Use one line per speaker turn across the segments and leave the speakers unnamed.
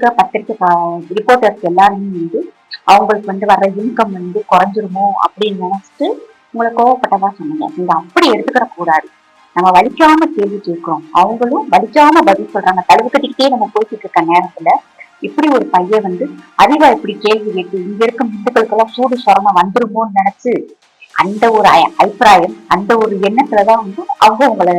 இருக்க பத்திரிக்கை ரிப்போர்ட்டர்ஸ் எல்லாருமே வந்து அவங்களுக்கு வந்து வர்ற இன்கம் வந்து குறைஞ்சிருமோ அப்படின்னு நினைச்சிட்டு உங்களை கோவப்பட்டதா சொன்னீங்க. நீங்க அப்படி எடுத்துக்கிற கூடாது. நம்ம வலிக்காம கேள்வி கேட்கிறோம். அவங்களும் வலிக்காம பதில் சொல்றாங்க. தழுவு கட்டிக்கிட்டே நம்ம போய்கிட்டு இருக்க நேரத்துல இப்படி ஒரு பையன் வந்து அறிவா இப்படி கேள்வி கேட்டு இங்க இருக்கும் இந்துக்களுக்கெல்லாம் சூடு சொரணம் வந்துருமோன்னு நினைச்சு அந்த ஒரு அபிப்பிராயம் அந்த ஒரு எண்ணத்துலதான் வந்து அவங்க உங்களை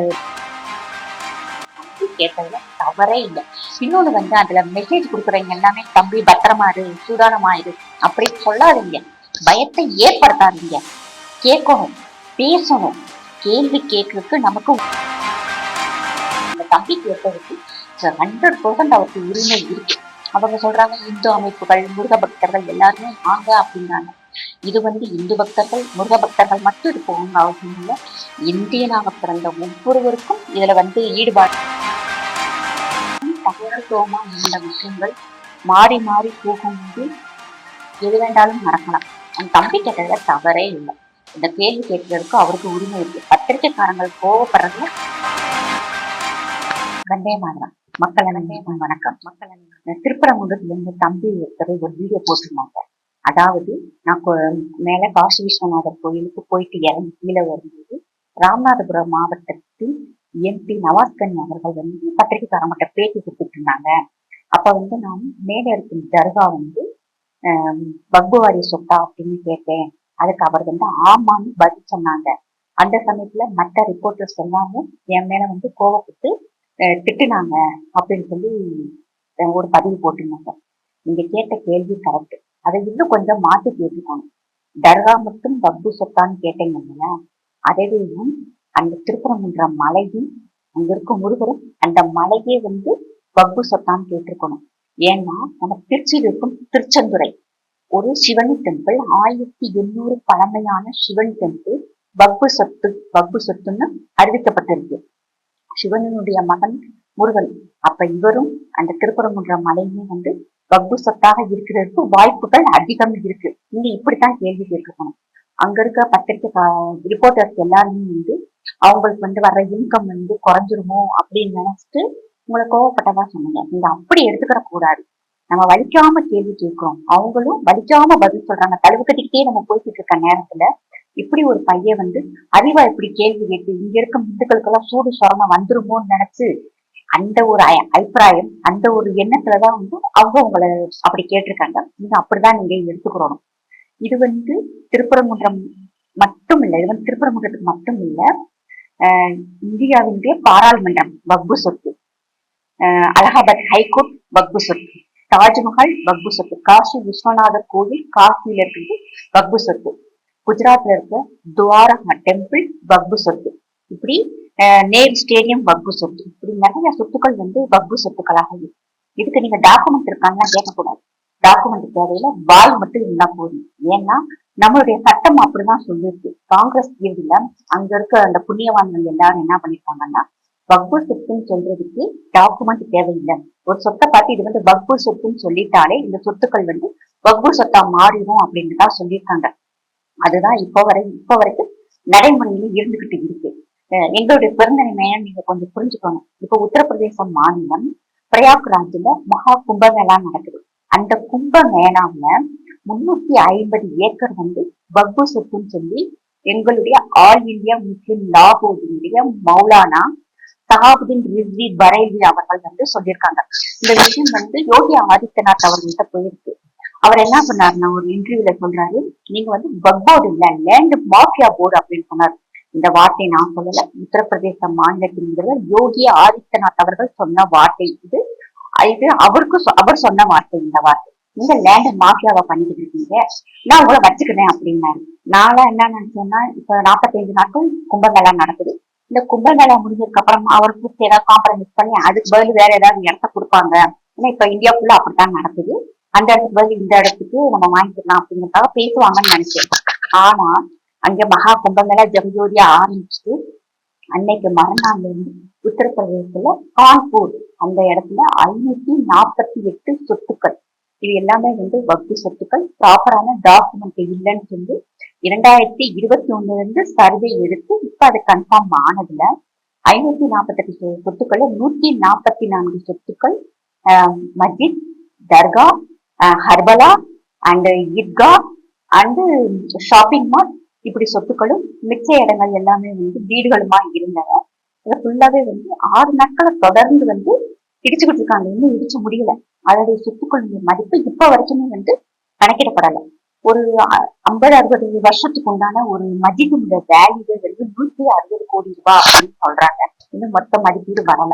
கேட்டதுல தவறே இல்லை. இன்னொன்னு வந்து அதுல மெசேஜ் கொடுக்குறவங்க எல்லாமே தம்பி பத்திரமா இரு சூதானமா இரு. அப்படி சொல்லாதீங்க. பயத்தை ஏற்படுத்தாதீங்க. கேட்கணும் பேசணும். கேள்வி கேட்கறதுக்கு நமக்கு அந்த தம்பி கேட்கறதுக்கு ஹண்ட்ரட் பர்சன்ட் அவருக்கு உரிமை இருக்கு. அவங்க சொல்றாங்க இந்து அமைப்புகள் முருக பக்தர்கள் எல்லாருமே வாங்க அப்படின்னாங்க. இது வந்து இந்து பக்தர்கள் முருக பக்தர்கள் மட்டும் இருக்கணும் அவசியம் இல்லை. இந்தியனாக பிறந்த ஒவ்வொருவருக்கும் இதுல வந்து ஈடுபாடு தகவல்துவமா இருந்த விஷயங்கள் மாறி மாறி போகும்போது எது வேண்டாலும் நடக்கலாம் அந்த தம்பி கேட்டதுல தவறே இல்லை. இந்த கேள்வி கேட்கறதுக்கு அவருக்கு உரிமை இருக்கு. பத்திரிக்கைக்காரங்கள் கோவப்படுறதுல கண்டே மாதிரம். மக்கள் அனைவரும் வணக்கம். மக்கள் திருப்பரங்குன்றத்துல இருந்து தம்பி ஒருத்தர் ஒரு வீடியோ போட்டிருந்தாங்க. அதாவது நான் மேல காசி விஸ்வநாதர் கோயிலுக்கு போயிட்டு இறங்கி கீழே வரும்போது ராமநாதபுரம் மாவட்டத்தின் எம்பி நவாஸ்கனி அவர்கள் வந்து பத்திரிகைக்காரங்கிட்ட பேட்டி கொடுத்துட்டு இருந்தாங்க அப்ப வந்து நான் மேல இருக்கும் தர்கா வந்து பக்புவாரி சொத்தா அப்படின்னு கேட்டேன். அதுக்கு அவர் வந்து ஆமான்னு பதில் சொன்னாங்க. அந்த சமயத்துல மற்ற ரிப்போர்ட்டர்ஸ் எல்லாமே என் மேல வந்து கோவப்பட்டு திட்டுனாங்க அப்படின்னு சொல்லி ஒரு பதிவு போட்டிருந்தாங்க. நீங்க கேட்ட கேள்வி கரெக்ட் அதை இன்னும் கொஞ்சம் மாத்தி கேட்டுக்கணும் தர்கா மட்டும் பப்பு சொத்தான்னு கேட்டீங்க இல்லையா? அதையும் அந்த திருப்பரங்குன்றம் மலையும் அங்க இருக்கும் முருகரும் அந்த மலையே வந்து பப்பு சொத்தான்னு கேட்டிருக்கணும். ஏன்னா நம்ம திருச்சியில் இருக்கும் திருச்செந்துறை. ஒரு சிவன் டெம்பிள் ஆயிரத்தி எண்ணூறு பழமையான சிவன் டெம்பிள் பப்பு சொத்து பப்பு சொத்துன்னு அறிவிக்கப்பட்டிருக்கு. சிவனுடைய மகன் முருகன். அப்ப இவரும் அந்த திருப்பரங்குன்றம் மலையும் வந்து பப்பு சொத்தாக இருக்கிறதுக்கு வாய்ப்புகள் அதிகம் இருக்கு. நீங்க இப்படித்தான் கேள்வி கேட்டிருக்கணும். அங்க இருக்க பத்திரிக்கை ரிப்போர்ட்டர்ஸ் எல்லாருமே வந்து அவங்களுக்கு வந்து வர்ற இன்கம் வந்து குறைஞ்சிருமோ அப்படின்னு நினைச்சிட்டு உங்களை கோவப்பட்டதா சொன்னீங்க. நீங்க அப்படி எடுத்துக்கிற கூடாது. நம்ம வலிக்காம கேள்வி கேட்கிறோம். அவங்களும் வலிக்காம பதில் சொல்றாங்க. தழுவு கட்டிக்கிட்டே நம்ம போய்கிட்டு இருக்க நேரத்துல இப்படி ஒரு பையன் வந்து அறிவா இப்படி கேள்வி கேட்டு இங்க இருக்கும் இந்துக்களுக்கெல்லாம் சூடு சொரணம் வந்துருமோன்னு நினைச்சு அந்த ஒரு அபிப்பிராயம் அந்த ஒரு எண்ணத்துலதான் வந்து அவங்க உங்களை அப்படி கேட்டிருக்காங்க. நீங்க அப்படிதான் நீங்க எடுத்துக்கிறோம் இது வந்து திருப்பரங்குன்றம் மட்டும் இல்லை. இது வந்து திருப்பரங்குன்றத்துக்கு மட்டும் இல்லை. இந்தியாவினுடைய பாராளுமன்றம் வக்பு சொத்து. ஆஹ் அலகாபாத் ஹைகோர்ட் வக்பு சொத்து. தாஜ்மஹால் வக்பு சொத்து. காசி விஸ்வநாதர் கோவில் காசியில இருக்கிறது வக்பு சொத்து. குஜராத்ல இருக்க துவாரகா டெம்பிள் வக்பு சொத்து. இப்படி ஆஹ் நேரு ஸ்டேடியம் வக்பு சொத்து. இப்படி நிறைய சொத்துக்கள் வந்து வக்பு சொத்துக்களாக இருக்கு. இதுக்கு நீங்க டாக்குமெண்ட் இருக்காங்கன்னா கேட்கக்கூடாது. டாக்குமெண்ட் தேவையில்ல வாய் மட்டும் இருந்தா போதும். ஏன்னா நம்மளுடைய சட்டம் அப்படிதான் சொல்லிருக்கு. காங்கிரஸ் தீர்வுல அங்க இருக்க அந்த புண்ணியவான்கள் எல்லாரும் என்ன பண்ணிருக்காங்கன்னா வக்பு சொத்துன்னு சொல்றதுக்கு டாக்குமெண்ட் தேவையில்லை. ஒரு சொத்தை பார்த்து இது வந்து வக்பு சொத்துன்னு சொல்லிட்டாலே இந்த சொத்துக்கள் வந்து வக்பு சொத்தா மாறிடும் அப்படின்னு தான் சொல்லியிருக்காங்க. அதுதான் இப்போ வரை இப்போ வரைக்கும் நடைமுறையில இருந்துகிட்டு இருக்கு. எங்களுடைய பிறந்தனிமையை நீங்க கொஞ்சம் புரிஞ்சுக்கணும். இப்போ உத்தரப்பிரதேச மாநிலம் பிரயாக்ராஜ்ல மகா கும்பமேளா நடக்குது. அந்த கும்பமேளாவில் முன்னூத்தி ஐம்பது ஏக்கர் வந்து பக்பு சொத்துன்னு சொல்லி எங்களுடைய ஆல் இந்தியா முஸ்லிம் லா போர்டினுடைய மௌலானா சஹாபுதீன் ரிஸ்வி பரேல்வி அவர்கள் வந்து சொல்லியிருக்காங்க. இந்த விஷயம் வந்து யோகி ஆதித்யநாத் அவர்கள்ட்ட போயிருக்கு. அவர் என்ன பண்ணாருன்னா ஒரு இன்டர்வியூல சொல்றாரு நீங்க வந்து பக் போர்டு இல்ல லேண்ட் மாஃபியா போர்டு அப்படின்னு சொன்னார். இந்த வார்த்தை நான் சொல்லல. உத்தரப்பிரதேச மாநிலத்தின் முதல்வர் யோகி ஆதித்யநாத் அவர்கள் சொன்ன வார்த்தை இது. இது அவருக்கு சொ- அவர் சொன்ன வார்த்தை இந்த வார்த்தை. நீங்க லேண்ட் மாஃபியாவை பண்ணிக்கிட்டு இருக்கீங்க. நான் உங்களை வச்சுக்கிறேன் அப்படின்னாரு. நான்லாம் என்ன நினைச்சேன்னா இப்ப நாற்பத்தைந்து நாட்கள் கும்பமேளா நடக்குது. இந்த கும்பமேளா முடிஞ்சதுக்கு அப்புறம் அவர் கூப்பிட்டு ஏதாவது காம்ப்ரமைஸ் பண்ணி அதுக்கு பதில் வேற ஏதாவது இடத்த கொடுப்பாங்க. ஏன்னா இப்ப இந்தியா ஃபுல்லா அப்படித்தான் நடக்குது. அந்த இடத்துக்கு பதில் இந்த இடத்துக்கு நம்ம வாங்கிக்கலாம் அப்படிங்கறதுக்காக பேசுவாங்கன்னு நினைச்சேன். ஆனா அங்க மகா கும்பமேளா ஜெகஜோதியா ஆரம்பிச்சுட்டு அன்னைக்கு மறுநாள் இருந்து உத்தரப்பிரதேசத்துல கான்பூர் அந்த இடத்துல ஐநூத்தி நாற்பத்தி எட்டு சொத்துக்கள். இது எல்லாமே வந்து வக்ஃபு சொத்துக்கள் ப்ராப்பரான டாக்குமெண்ட் இல்லைன்னு சொல்லி இரண்டாயிரத்தி இருபத்தி ஒண்ணுல இருந்து சர்வே எடுத்து இப்ப அது கன்ஃபார்ம் ஆனதுல ஐநூத்தி நாற்பத்தெட்டு சொத்துக்கள் நூத்தி நாற்பத்தி நான்கு சொத்துக்கள் ஆஹ் மஸ்ஜித் தர்கா ஹர்பலா அண்ட் ஈத்கா அண்டு ஷாப்பிங் மால் இப்படி சொத்துக்களும் மிச்ச இடங்கள் எல்லாமே வந்து வீடுகளுமா இருந்தன. இதை ஃபுல்லாவே வந்து ஆறு நாட்களை தொடர்ந்து வந்து இடிச்சுக்கிட்டு இருக்காங்க. இன்னும் இடிச்சு முடியல. அதனுடைய சொத்துக்களுடைய மதிப்பு இப்ப வரைக்குமே வந்து கணக்கிடப்படலை. ஒரு ஐம்பது அறுபது வருஷத்துக்கு உண்டான ஒரு மதிப்புடைய வேல்யூ வந்து நூத்தி அறுபது கோடி ரூபாய் அப்படின்னு சொல்றாங்க. இன்னும் மொத்த மதிப்பீடு வரல.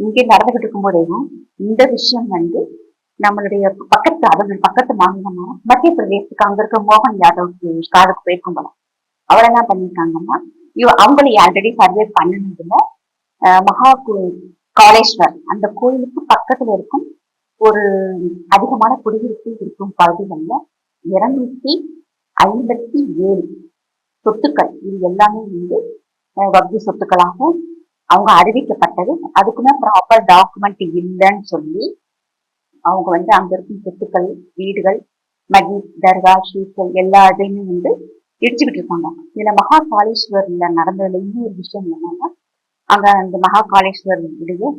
இங்கே நடந்துகிட்டு இருக்கும்போதேவும் இந்த விஷயம் வந்து நம்மளுடைய பக்கத்து அவர்கள் பக்கத்து மாநிலமான மத்திய பிரதேசத்துக்கு அங்க இருக்க மோகன் யாதவ்க்கு காதுக்கு போயிருக்கும் போல. அவர் என்ன பண்ணிருக்காங்கன்னா இவ அவங்களை ஆல்ரெடி சர்வே பண்ணதுல மகா கு- அந்த கோயிலுக்கு பக்கத்துல இருக்கும் ஒரு அதிகமான குடியிருப்பு இருக்கும் பகுதிகளில் இருநூத்தி ஐம்பத்தி ஏழு சொத்துக்கள். இது எல்லாமே வந்து அஹ், சொத்துக்களாக அவங்க அறிவிக்கப்பட்டது. அதுக்குமே ப்ராப்பர் டாக்குமெண்ட் இல்லைன்னு சொல்லி அவங்க வந்து அங்க இருக்கும் சொத்துக்கள் வீடுகள் மஜித் தர்கா ஷீக்கள் எல்லா இதையுமே வந்து இடிச்சுக்கிட்டு இருக்காங்க. இதுல மகா காளேஸ்வர்ல நடந்ததுல இன்னொரு விஷயம் என்னன்னா அங்க அந்த மகா காளேஸ்வருடைய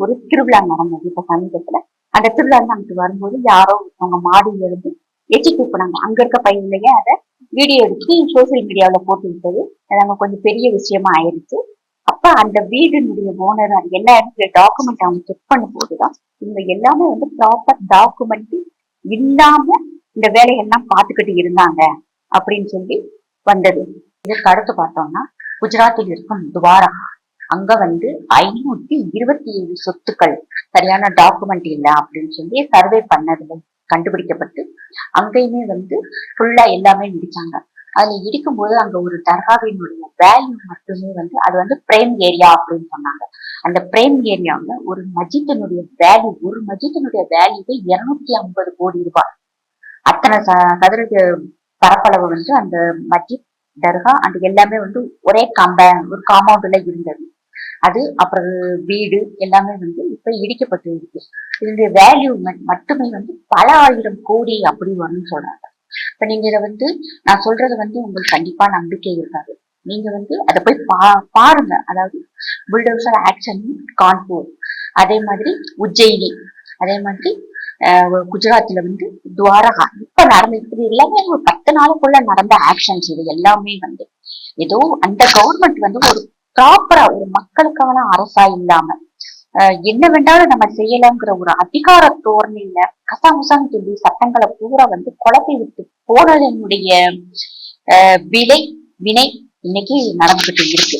ஒரு திருவிழா நடந்தது. இப்ப சமீபத்துல அந்த திருவிழா அங்கிட்டு வரும்போது யாரோ அவங்க மாடியில இருந்து எச்சி தூக்குனாங்க. அங்க இருக்க பையன்லையே அதை வீடியோ எடுத்து சோசியல் மீடியாவில் போட்டு விட்டது. அது கொஞ்சம் பெரிய விஷயமா ஆயிடுச்சு. அப்ப அந்த வீடினுடைய ஓனர் அது எல்லா இடத்துல டாக்குமெண்ட் அவங்க செக் பண்ணும் போதுதான் இவங்க எல்லாமே வந்து ப்ராப்பர் டாக்குமெண்ட் இல்லாம இந்த வேலையெல்லாம் பார்த்துக்கிட்டு இருந்தாங்க அப்படின்னு சொல்லி வந்தது. இதற்கு அடுத்து பார்த்தோம்னா குஜராத்தில் இருக்கும் துவாரகா. அங்க வந்து ஐநூத்தி இருபத்தி ஏழு சொத்துக்கள். சரியான டாக்குமெண்ட் இல்ல அப்படின்னு சொல்லி சர்வே பண்ணதுல கண்டுபிடிக்கப்பட்டு அங்கேயுமே வந்து ஃபுல்லா எல்லாமே இடிச்சாங்க அதுல இடிக்கும்போது அங்க ஒரு தர்காவினுடைய வேல்யூ மட்டுமே வந்து அது வந்து பிரேம் ஏரியா அப்படின்னு சொன்னாங்க. அந்த பிரேம் ஏரியாவுல ஒரு மஜித்தினுடைய வேல்யூ ஒரு மஜித்தினுடைய வேல்யூவே இருநூத்தி ஐம்பது கோடி ரூபாய். அத்தனை ச- சதுர பரப்பளவு வந்து அந்த மஜித் தர்கா அந்த எல்லாமே வந்து ஒரே கம்ப ஒரு காம்பவுண்ட்ல இருந்தது. அது அப்புறம் வீடு எல்லாமே வந்து இப்ப இடிக்கப்பட்டு இருக்கு. இதனுடைய வேல்யூ மட்டுமே வந்து பல ஆயிரம் கோடி அப்படி வரும்னு சொல்றாங்க. இப்ப நீங்க இதை வந்து நான் சொல்றது வந்து உங்களுக்கு கண்டிப்பா நம்பிக்கை இருக்காது. நீங்க வந்து அதை போய் பா பாருங்க. அதாவது புல்டோசர் ஆக்ஷன் கான்பூர் அதே மாதிரி உஜ்ஜயினி. அதே மாதிரி குஜராத்தில் குஜராத்ல வந்து துவாரகா. இப்ப நடந்த இது எல்லாமே ஒரு பத்து நாளுக்குள்ள நடந்த ஆக்ஷன்ஸ் இது எல்லாமே வந்து. ஏதோ அந்த கவர்மெண்ட் வந்து ஒரு ப்ராப்பரா ஒரு மக்களுக்கான அரசா இல்லாம என்ன வேண்டாலும் நம்ம செய்யலாங்கிற ஒரு அதிகார தோரணையில கசாமுசான்னு சொல்லி சட்டங்களை பூரா வந்து குழப்பி விட்டு போனதனுடைய அஹ், விலை வினை இன்னைக்கு நடந்துகிட்டு இருக்கு.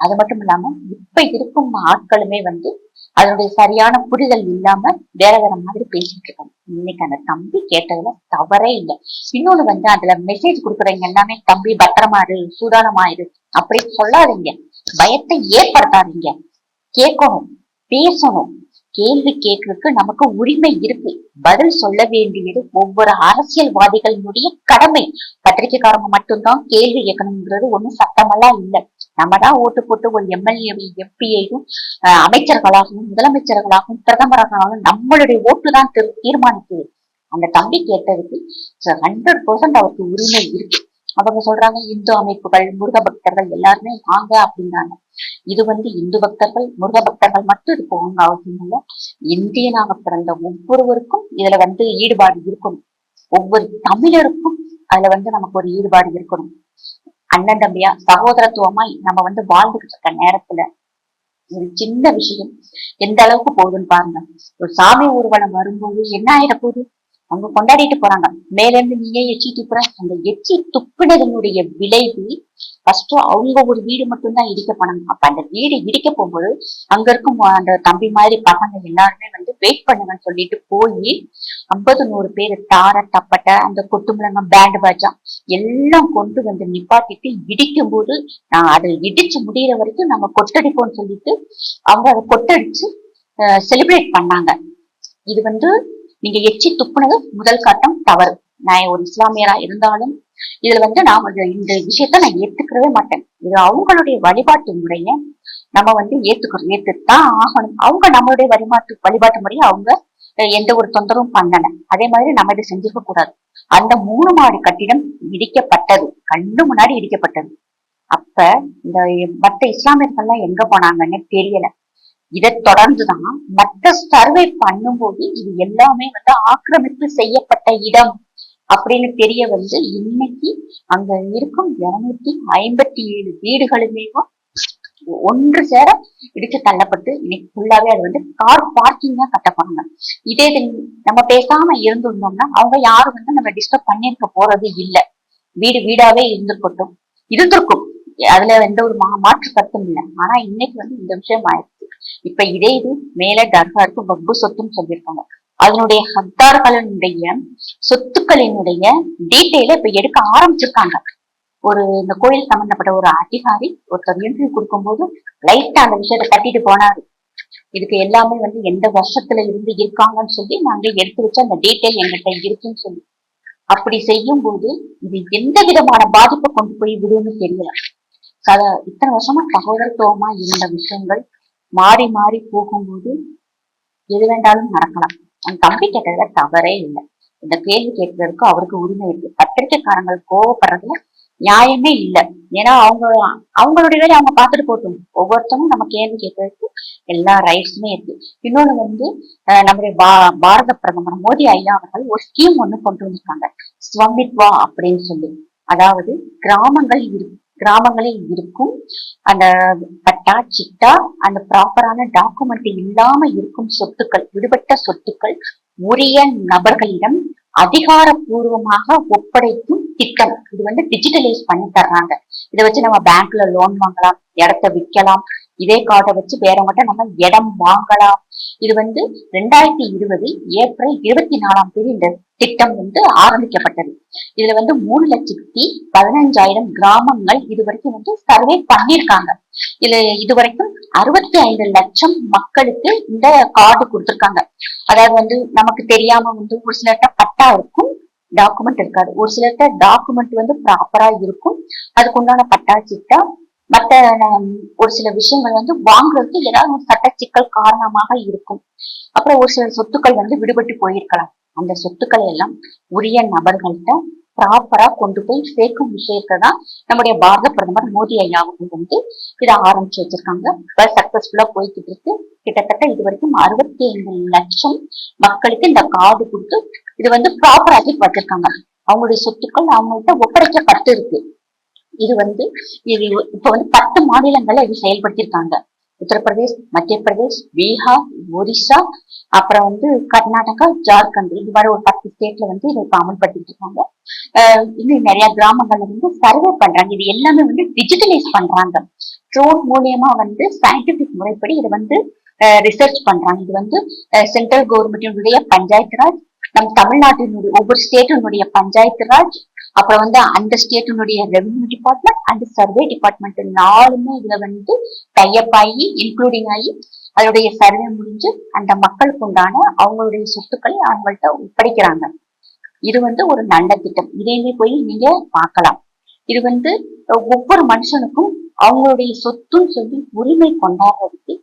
அது மட்டும் இல்லாம இப்ப இருக்கும் ஆட்களுமே வந்து அதனுடைய சரியான புரிதல் இல்லாம வேற வேற மாதிரி பேசிட்டு இருக்காங்க இன்னைக்கு அந்த தம்பி கேட்டதுல தவறே இல்லை. இன்னொன்னு வந்து அதுல மெசேஜ் கொடுக்குறவங்க எல்லாமே தம்பி பத்திரமா இரு அப்படி சொல்லாதீங்க. பயத்தை ஏற்படுத்தாதீங்க. கேட்கணும் பேசணும். கேள்வி கேட்கறதுக்கு நமக்கு உரிமை இருக்கு. பதில் சொல்ல வேண்டியது ஒவ்வொரு அரசியல்வாதிகளினுடைய கடமை. பத்திரிக்கைக்காரங்க மட்டும்தான் கேள்வி கேட்கணுங்கிறது ஒண்ணும் சட்டமெல்லாம் இல்லை. நம்ம தான் ஓட்டு போட்டு ஒரு எம்எல்ஏ எம்பியையும் அமைச்சர்களாகவும் முதலமைச்சர்களாகவும் பிரதமராகவும் நம்மளுடைய ஓட்டு தான் தீர்- தீர்மானிக்குது. அந்த தம்பி கேட்டதுக்கு ஹண்ட்ரட் பர்சன்ட் அவருக்கு உரிமை இருக்கு. அவங்க சொல்றாங்க இந்து அமைப்புகள் முருக பக்தர்கள் எல்லாருமே வாங்க அப்படின்னாங்க. இது வந்து இந்து பக்தர்கள் முருக பக்தர்கள் மட்டும் இது போகணும் அவசியம் இல்லை. இந்தியனாக பிறந்த ஒவ்வொருவருக்கும் இதுல வந்து ஈடுபாடு இருக்கணும். ஒவ்வொரு தமிழருக்கும் அதுல வந்து நமக்கு ஒரு ஈடுபாடு இருக்கணும். அண்ணன் தம்பியா சகோதரத்துவமா நம்ம வந்து வாழ்ந்துகிட்டு இருக்க நேரத்துல ஒரு சின்ன விஷயம் எந்த அளவுக்கு போகுதுன்னு பாருங்க. ஒரு சாமி ஊர்வலம் வரும்போது என்ன ஆயிட போகுது அவங்க கொண்டாடிட்டு போறாங்க. மேல இருந்து நீயே எச்சி துப்புற அந்த எச்சி துப்புனதனுடைய விளைவு ஃபர்ஸ்ட் அவங்க ஒரு வீடு மட்டும்தான் இடிக்க போனாங்க அப்ப அந்த வீடு இடிக்க போகும்போது அங்க இருக்கும் அந்த தம்பி மாதிரி பசங்க எல்லாருமே வந்து வெயிட் பண்ணுங்கன்னு சொல்லிட்டு போய் ஐம்பது நூறு பேர் தார தப்பட்ட அந்த கொட்டுமுழங்க பேண்ட் பாஜா எல்லாம் கொண்டு வந்து நிப்பாட்டிட்டு இடிக்கும் போது நான் அதை இடிச்சு முடியிற வரைக்கும் நம்ம கொட்டடிப்போம்னு சொல்லிட்டு அவங்க அதை கொட்டடிச்சு செலிப்ரேட் பண்ணாங்க. இது வந்து நீங்க எச்சி துப்புனது முதல் காட்டம் தவறு. நான் ஒரு இஸ்லாமியரா இருந்தாலும் இதுல வந்து நான் இந்த விஷயத்த நான் ஏத்துக்கவே மாட்டேன். இது அவங்களுடைய வழிபாட்டு முறைய நம்ம வந்து ஏத்துக்கிறோம். ஏத்துத்தான் ஆகணும். அவங்க நம்மளுடைய வழிபாட்டு வழிபாட்டு முறையை அவங்க எந்த ஒரு தொந்தரவும் பண்ணல. அதே மாதிரி நம்ம இதை செஞ்சிருக்க கூடாது. அந்த மூணு மாடி கட்டிடம் இடிக்கப்பட்டது. கண்ணு முன்னாடி இடிக்கப்பட்டது. அப்ப இந்த மத்த இஸ்லாமியர்கள்லாம் எங்க போனாங்கன்னு தெரியல. இதை தொடர்ந்துதான் மற்ற சர்வே பண்ணும்போது இது எல்லாமே வந்து ஆக்கிரமிப்பு செய்யப்பட்ட இடம். அப்படின்னு தெரிய வந்து இன்னைக்கு அங்க இருக்கும் இருநூத்தி ஐம்பத்தி ஏழு வீடுகளுமே ஒன்று சேர இடிச்சு தள்ளப்பட்டு இன்னைக்கு ஃபுல்லாவே அது வந்து கார் பார்க்கிங் தான் இதே இது நம்ம பேசாம இருந்திருந்தோம்னா அவங்க யாரும் வந்து நம்ம டிஸ்டர்ப் பண்ணிருக்க போறது இல்ல. வீடு வீடாவே இருந்திருக்கட்டும். இருந்திருக்கும். அதுல எந்த ஒரு மா மாற்று கருத்தும் இல்லை. ஆனா இன்னைக்கு வந்து இந்த விஷயம் ஆயிடுச்சு. இப்ப இதே இது மேல டர்கா இருக்கு வக்பு சொத்துன்னு சொல்லியிருக்காங்க. அதனுடைய ஹத்தார்களினுடைய சொத்துக்களினுடைய டீட்டெயில இப்ப எடுக்க ஆரம்பிச்சிருக்காங்க. ஒரு இந்த கோயில் சம்பந்தப்பட்ட ஒரு அதிகாரி ஒருத்தர் இன்டர்வியூ கொடுக்கும்போது லைட்டா அந்த விஷயத்த கட்டிட்டு போனாரு. இதுக்கு எல்லாமே வந்து எந்த வருஷத்துல இருந்து இருக்காங்கன்னு சொல்லி நாங்க எடுத்து வச்ச அந்த டீட்டெயில் எங்கிட்ட இருக்குன்னு சொல்லி. அப்படி செய்யும் போது இது எந்த விதமான பாதிப்பை கொண்டு போய் விடுன்னு தெரியல. சத இத்தனை வருஷமா சகோதரத்துவமா இருந்த விஷயங்கள் மாறி மாறி போகும்போது எது வேண்டாலும் நடக்கலாம். அந்த தம்பி கேட்டதுல தவறே இல்லை. இந்த கேள்வி கேட்கறதுக்கு அவருக்கு உரிமை இருக்கு. பத்திரிக்கைக்காரங்கள் கோவப்படுறதுல நியாயமே இல்லை. ஏன்னா அவங்க அவங்களுடைய வேலையை அவங்க பார்த்துட்டு போட்டும் ஒவ்வொருத்தரும் நம்ம கேள்வி கேட்கறதுக்கு எல்லா ரைட்ஸுமே இருக்கு. இன்னொன்று வந்து நம்முடைய பா பாரத பிரதமர் மோடி ஐயா அவர்கள் ஒரு ஸ்கீம் ஒன்று கொண்டு வந்திருக்காங்க. ஸ்வமித்வா அப்படின்னு சொல்லி. அதாவது கிராமங்கள் இரு கிராமங்களில் இருக்கும். அந்த பட்டா சிட்டா அந்த ப்ராப்பரான டாக்குமெண்ட் இல்லாம இருக்கும் சொத்துக்கள் விடுபட்ட சொத்துக்கள் உரிய நபர்களிடம் அதிகாரப்பூர்வமாக ஒப்படைக்கும் திட்டம். இது வந்து டிஜிட்டலைஸ் பண்ணி தர்றாங்க. இதை வச்சு நம்ம பேங்க்ல லோன் வாங்கலாம் இடத்த விற்கலாம். இதே கார்டை வச்சு மட்டும் நம்ம இடம் வாங்கலாம். இது வந்து ரெண்டாயிரத்தி இருபது ஏப்ரல் இருபத்தி நாலாம் தேதி இந்த திட்டம் வந்து ஆரம்பிக்கப்பட்டது. இதுல வந்து மூணு லட்சத்தி பதினஞ்சாயிரம் கிராமங்கள் இது வரைக்கும் வந்து சர்வே பண்ணிருக்காங்க இதுல இது வரைக்கும் அறுபத்தி ஐந்து லட்சம் மக்களுக்கு இந்த கார்டு கொடுத்திருக்காங்க. அதாவது வந்து நமக்கு தெரியாம வந்து ஒரு சிலர்கிட்ட பட்டா இருக்கும் டாக்குமெண்ட் இருக்காது. ஒரு சிலர்கிட்ட டாக்குமெண்ட் வந்து ப்ராப்பரா இருக்கும். அதுக்குண்டான பட்டா சிட்டா மற்ற ஒரு சில விஷயங்கள் வந்து வாங்குறதுக்கு ஏதாவது ஒரு சட்ட சிக்கல் காரணமாக இருக்கும். அப்புறம் ஒரு சில சொத்துக்கள் வந்து விடுபட்டு போயிருக்கலாம். அந்த சொத்துக்களை எல்லாம் உரிய நபர்கள்ட்ட ப்ராப்பரா கொண்டு போய் சேர்க்கும் விஷயத்தை தான் நம்முடைய பாரத பிரதமர் மோடி ஐயா அவர்கள் வந்து இதை ஆரம்பிச்சு வச்சிருக்காங்க. சக்சஸ்ஃபுல்லா போய்கிட்டு இருக்கு. கிட்டத்தட்ட இது வரைக்கும் அறுபத்தி ஐந்து லட்சம் மக்களுக்கு இந்த கார்டு கொடுத்து இது வந்து ப்ராப்பராக்கி வச்சிருக்காங்க. அவங்களுடைய சொத்துக்கள் அவங்கள்ட்ட ஒப்படைக்கப்பட்டு இருக்கு இது வந்து இது இப்ப வந்து பத்து மாநிலங்கள்ல இது செயல்படுத்தியிருக்காங்க. உத்தரப்பிரதேஷ் மத்திய பிரதேஷ் பீகார் ஒரிசா அப்புறம் வந்து கர்நாடகா ஜார்க்கண்ட். இது மாதிரி ஒரு பத்து ஸ்டேட்ல வந்து இதை இப்ப அமல்படுத்திட்டு இருக்காங்க ஆஹ் இன்னும் நிறைய கிராமங்கள்ல வந்து சர்வே பண்றாங்க. இது எல்லாமே வந்து டிஜிட்டலைஸ் பண்றாங்க. ட்ரோன் மூலியமா வந்து சயின்டிபிக் முறைப்படி இதை வந்து ரிசர்ச் பண்றாங்க. இது வந்து சென்ட்ரல் கவர்மெண்டினுடைய பஞ்சாயத்து ராஜ் நம் தமிழ்நாட்டினுடைய ஒவ்வொரு ஸ்டேட்டினுடைய பஞ்சாயத்து ராஜ் அப்புறம் வந்து அந்த ஸ்டேட்டினுடைய revenue department and survey department நாலுமே இதுல வந்து டைப் ஆகி இன்க்ளூடிங் ஆகி அதோடைய சர்வே முடிஞ்சு அந்த மக்களுக்கு உண்டான அவங்களுடைய சொத்துக்களை அவங்கள்ட்ட ஒப்படைக்கிறாங்க. இது வந்து ஒரு நல்ல திட்டம். இதையுமே போய் நீங்க பார்க்கலாம். இது வந்து ஒவ்வொரு மனுஷனுக்கும் அவங்களுடைய சொத்துன்னு சொல்லி உரிமை கொண்டாடுறதுக்கு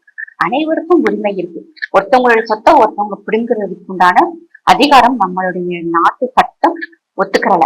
அனைவருக்கும் உரிமை இருக்கு. ஒருத்தவங்களுடைய சொத்தை ஒருத்தவங்க பிடுங்குறதுக்கு உண்டான அதிகாரம் நம்மளுடைய நாட்டு சட்டம் ஒத்துக்கிறல.